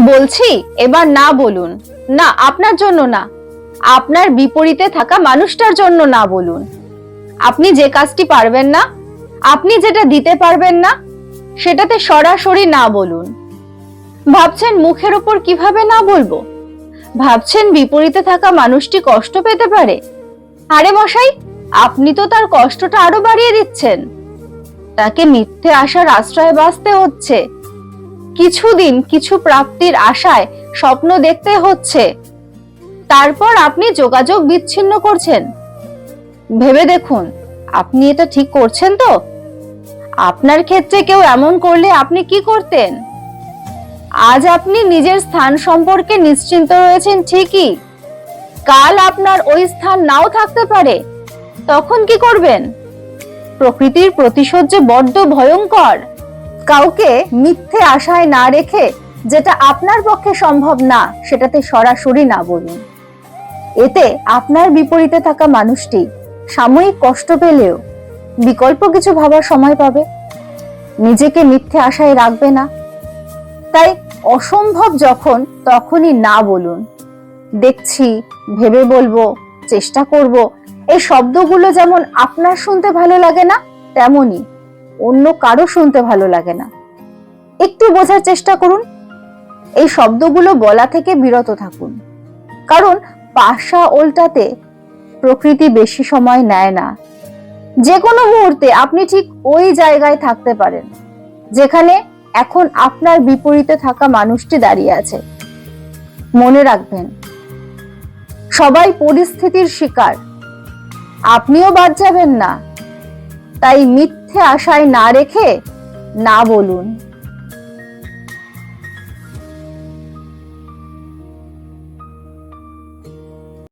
বলছি, এবার না বলুন। না, আপনার জন্য না। আপনার বিপরীতে থাকা মানুষটার জন্য না বলুন। আপনি যে কাজটি পারবেন না, আপনি যেটা দিতে পারবেন না, সেটাতে সরাসরি না বলুন। ভাবছেন মুখের ওপর কীভাবে না বলব? ভাবছেন বিপরীতে থাকা মানুষটি কষ্ট পেতে পারে? আরে মশাই, আপনি তো তার কষ্টটা আরও বাড়িয়ে দিচ্ছেন। তাকে মিথ্যে আসার আশ্রয়ে বাঁচতে হচ্ছে। কিছুদিন কিছু প্রাপ্তির আশায় স্বপ্ন দেখতে হচ্ছে। তারপর আপনি যোগাযোগ বিচ্ছিন্ন করছেন। ভেবে দেখুন, আপনি এটা ঠিক করছেন তো? আপনার ক্ষেত্রে কেউ এমন করলে আপনি কি করতেন? আজ আপনি নিজের স্থান সম্পর্কে নিশ্চিন্ত রয়েছেন ঠিকই। কাল আপনার ওই স্থান নাও থাকতে পারে। তখন কি করবেন? প্রকৃতির প্রতিশোধ যে বড্ড ভয়ঙ্কর। কাউকে মিথ্যে আশায় না রেখে যেটা আপনার পক্ষে সম্ভব না, সেটাতে সরাসরি না বলুন। এতে আপনার বিপরীতে থাকা মানুষটি সাময়িক কষ্ট পেলেও বিকল্প কিছু ভাবার সময় পাবে। নিজেকে মিথ্যে আশায় রাখবে না। তাই অসম্ভব যখন, তখনই না বলুন। দেখছি, ভেবে বলব, চেষ্টা করব, এই শব্দগুলো যেমন আপনার শুনতে ভালো লাগে না তেমনি অন্য কারও শুনতে ভালো লাগে না। একটু বোঝার চেষ্টা করুন। এই শব্দগুলো বলা থেকে বিরত থাকুন। কারণ পাশা ওল্টাতে প্রকৃতি বেশি সময় নেয় না। যে কোনো মুহূর্তে আপনি ঠিক ওই জায়গায় থাকতে পারেন, যেখানে এখন আপনার বিপরীতে থাকা মানুষটি দাঁড়িয়ে আছে। মনে রাখবেন, সবাই পরিস্থিতির শিকার। আপনিও বাদ যাবেন না। তাই মিথ্যে আশায় না রেখে না বলুন।